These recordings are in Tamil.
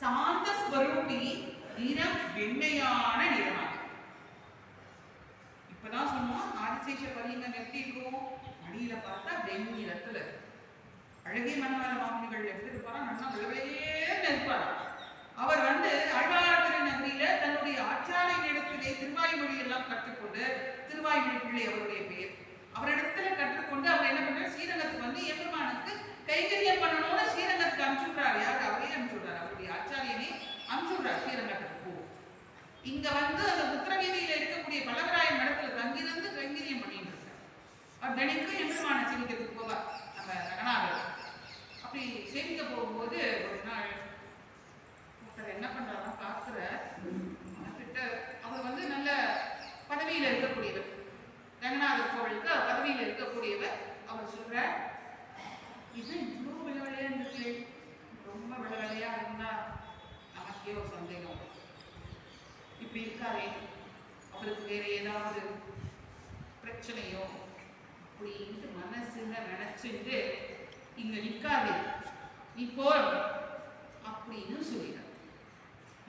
சாந்த ஸ்வரூபி நிறம் வெண்மையான நிறமாக இப்பதான் சொன்னோம் ஆதிசேஷ பரியங்கம் எப்படி இருக்கும் அடியில பார்த்தா வெண்ணிறத்துல அழகிய மனவாள மாமனிகள் எப்படி இருப்பாரா நல்லா விளவையே இருப்பாரா அவர் வந்து அழ்வார்திரு நகரில தன்னுடைய ஆச்சாரியனிடத்திலே திருவாய்மொழி எல்லாம் கற்றுக்கொண்டு திருவாய்மொழி பிள்ளை அவர் பெயர் அவரிடத்துல கற்றுக்கொண்டு அவர் என்ன பண்றாரு ஸ்ரீரங்கத்துக்கு வந்து எம்பெருமானுக்கு கைங்கரியம் பண்ணணும்னு ஸ்ரீரங்கத்துக்கு அனுப்பிச்சுடுறாரு யார் அவரே அனுப்பிச்சுடுறாரு அவருடைய ஆச்சாரியனை அனுப்பிச்சுடுறாரு ஸ்ரீரங்கத்துக்கு போ இங்க வந்து அந்த உத்தரவீதியில இருக்கக்கூடிய பலவராயன் இடத்துல தங்கியிருந்து கைங்கரியம் பண்ணிட்டு இருக்காரு அவர் தினைக்கும் எம்பெருமானை சேமிக்கிறதுக்கு போவார் நம்ம ரங்கநாதர் அப்படி சேமிக்க போகும்போது ஒரு நாள் ஒருத்தர் என்ன பண்றாருன்னா பார்க்கிற கிட்ட அவர் வந்து நல்ல பதவியில் இருக்கக்கூடியவர். ரங்கநாதர் கோவிலுக்கு பதவியில் இருக்கக்கூடியவர். அவர் சொல்ற இது இவ்வளோ விளவலையா இருந்துச்சு. ரொம்ப விளவலையா இருந்தா நமக்கே ஒரு சந்தேகம் இப்படி இருக்காரே. அவருக்கு வேற ஏதாவது பிரச்சனையோ அப்படின்ட்டு மனசுல நினைச்சுட்டு இங்க நிக்காது நீ அப்படின்னு சொல்லிடுறார்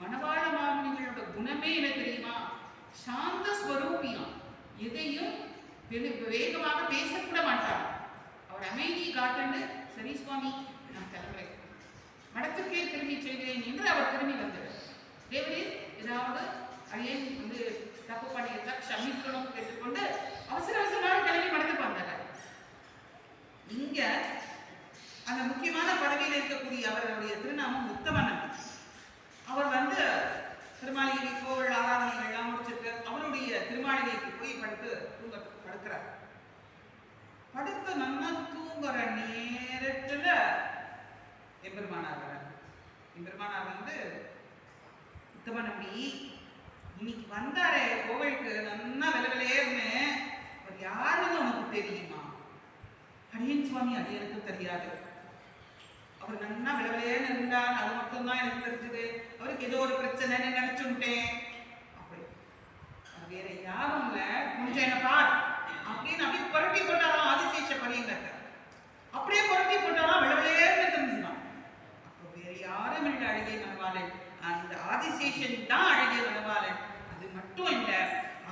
மணவாள மாமுனிகளோட குணமே என்ன தெரியுமா? சாந்த ஸ்வரூபியம் எதையும் வேகமாக பேசக்கூட மாட்டார் அவர் அமைதியை காட்டுன்னு சரி சுவாமி நான் கிளம்புறேன். மடத்துக்கே திரும்பி செல்கிறேன் என்று அவர் திரும்பி வந்தார் தேவரே ஏதாவது அடியேன் வந்து தப்பு பண்ணியிருந்தா க்ஷமிக்கணும் கேட்டுக்கொண்டு அவசர அவசரமாக கிளம்பி மடத்து வந்தார் இங்க அந்த முக்கியமான பதவியில் இருக்கக்கூடிய அவர்களுடைய திருநாமம் உத்தமன் அவர் வந்து திருமாளிகை கோவில் ஆராதனைகள் எல்லாம் முடிச்சிட்டு அவருடைய திருமாளிகைக்கு போய் படுத்து தூங்க படுக்கிறார் படுத்து நல்லா தூங்குற நேரத்துல எம்பெருமானார் எம்பெருமானார் வந்து உத்தம நம்பி இன்னைக்கு வந்தாரே கோவிலுக்கு நல்லா வில விலையேன்னு அவர் யாருன்னு உனக்கு தெரியுமா? அடியன் சுவாமி அடியனுக்கு தெரியாது. அவர் நன்னா விலையேன்னு இருந்தார் அது மட்டும்தான் எனக்கு தெரிஞ்சது. அவருக்கு ஏதோ ஒரு பிரச்சனைன்னு நினைச்சுட்டேன். அப்படி. வேற யாரும் இல்லை. கொஞ்சம் என்ன பார் அப்படின்னு அப்படியே புரட்டி போட்டாலும் ஆதிசேஷ பரியங்கத்தை அப்படியே புரட்டி போட்டாலும் விளவிலேன்னு தெரிஞ்சுதான் அப்போ வேற யாரும் இல்லை அழகிய மனவாளன் அந்த ஆதிசேஷன் தான் அழகிய மனவாளன் அது மட்டும் இல்ல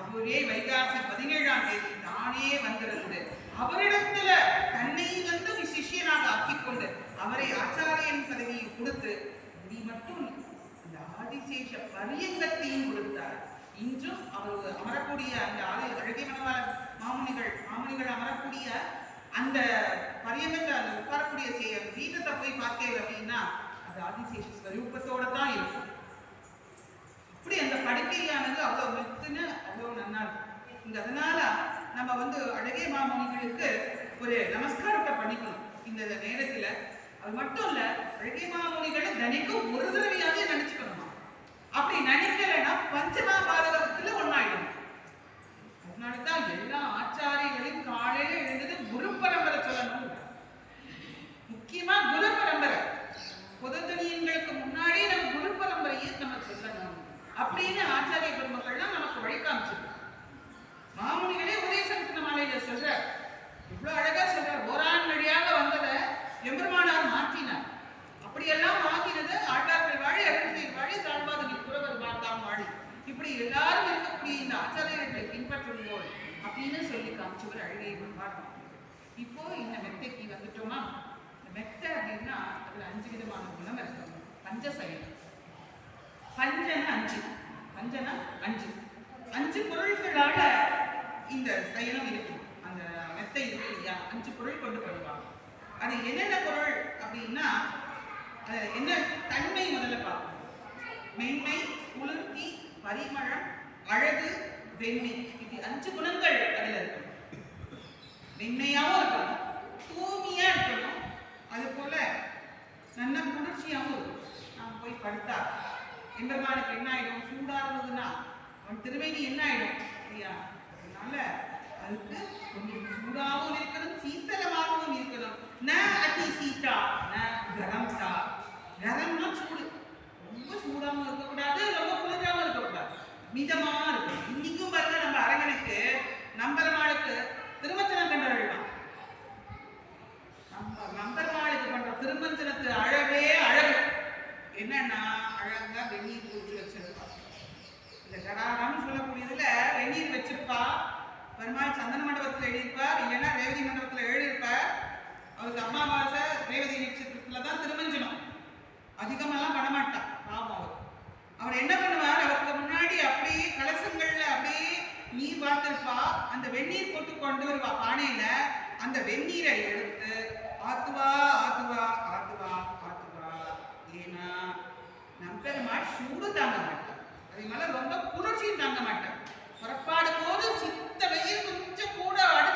அவரே வைகாசி பதினேழாம் தேதி தானே வந்திருந்து அவரிடத்துல தன்னை வந்து ஒரு சிஷியனாக ஆக்கிக்கொண்டு அவரை ஆச்சாரியன் பதவியை கொடுத்து நீ மட்டும் அந்த ஆதிசேஷ பரியங்கத்தையும் கொடுத்தார். இன்றும் அவர் அமரக்கூடிய அந்த ஆதி அழகிய மனவாளன் மாமுனிகள் மாமுனிகள் அமரக்கூடிய அந்த பரியங்கத்தை அந்த உட்காரக்கூடிய செய்ய வீட்டத்தை போய் பார்த்தேன் அப்படின்னா அது ஆதிசேஷ ஸ்வரூபத்தோட தான் இருக்கும். அப்படி அந்த படுக்கையானது அவ்வளவு மெத்துன்னு அவ்வளவு நல்லா இருக்கும் இங்க அதனால நம்ம வந்து அழகிய மாமுனிகளுக்கு ஒரு நமஸ்காரத்தை பண்ணிக்கணும். இந்த நேரத்துல அது மட்டும் இல்ல அழகிய மாமுனிகளை தினைக்கும் ஒரு தடவையாவது நினைச்சுக்கணுமா? அப்படி நினைக்கலைன்னா பஞ்சமா அப்படின்னு சொல்லி காமிச்சவர் அழகை பெருமாள் இப்போ இந்த மெத்தைக்கு வந்துட்டோமா? இந்த மெத்தை அப்படின்னா அதுல அஞ்சு விதமான குணம் இருக்கு. பஞ்சசயம் பஞ்சன அஞ்சு. பஞ்சன அஞ்சு. அஞ்சு பொருள்களால இந்த சயனம் இருக்கும் அந்த மெத்தை இருக்கு இல்லையா? அஞ்சு பொருள் கொண்டு வருவாங்க. அது என்னென்ன பொருள் அப்படின்னா அது என்ன தன்மை முதல்ல பார்ப்போம். மென்மை குளிர்ச்சி பரிமளம் அழகு வெண்மை இப்படி அஞ்சு குணங்கள் அதில் இருக்கணும் வெண்மையாகவும் இருக்கணும் தூய்மையாக இருக்கணும். அது போல நல்ல குளிர்ச்சியாகவும் இருக்கும். நாம் போய் படுத்தா எம்பெருமானுக்கு என்ன ஆயிடும்? சூடாக இருந்ததுன்னா அவன் திருவேணி என்ன ஆயிடும்? இல்லையா அதனால அதுக்கு கொஞ்சம் நம்ம இது பண்ற திருமஞ்சனத்து அழகே அழகு. என்னன்னா அழகா வெந்நீர் ஊற்றி வச்சிருப்பா. இந்த கடாரம்னு சொல்லக்கூடியதுல வெந்நீர் வச்சிருப்பா. பெருமாள் சந்தன மண்டபத்துல எழுதியிருப்பார். இல்லைன்னா ரேவதி மண்டபத்துல எழுதியிருப்பார். அவருக்கு அமாவாசை ரேவதி நட்சத்திரத்துல தான் திருமஞ்சனம். அதிகமெல்லாம் பண்ண மாட்டான் பாவம் அவர். அவர் என்ன பண்ணுவார்? அவருக்கு முன்னாடி அப்படியே கலசங்கள்ல அப்படியே நீர் பார்த்திருப்பா அந்த வெந்நீர் போட்டு கொண்டு வருவா பானையில. அந்த வெந்நீரை எடுத்து ஆத்துவா ஆத்துவா ஆத்துவா ஆத்துவா. ஏன்னா நம்பெருமாள் சூடு தாங்க மாட்டார். அதே மாதிரி ரொம்ப குளிர்ச்சியும் தாங்க மாட்டார். புறப்பாடும் போது சித்த வெயில் கொஞ்சம் கூட அடுத்து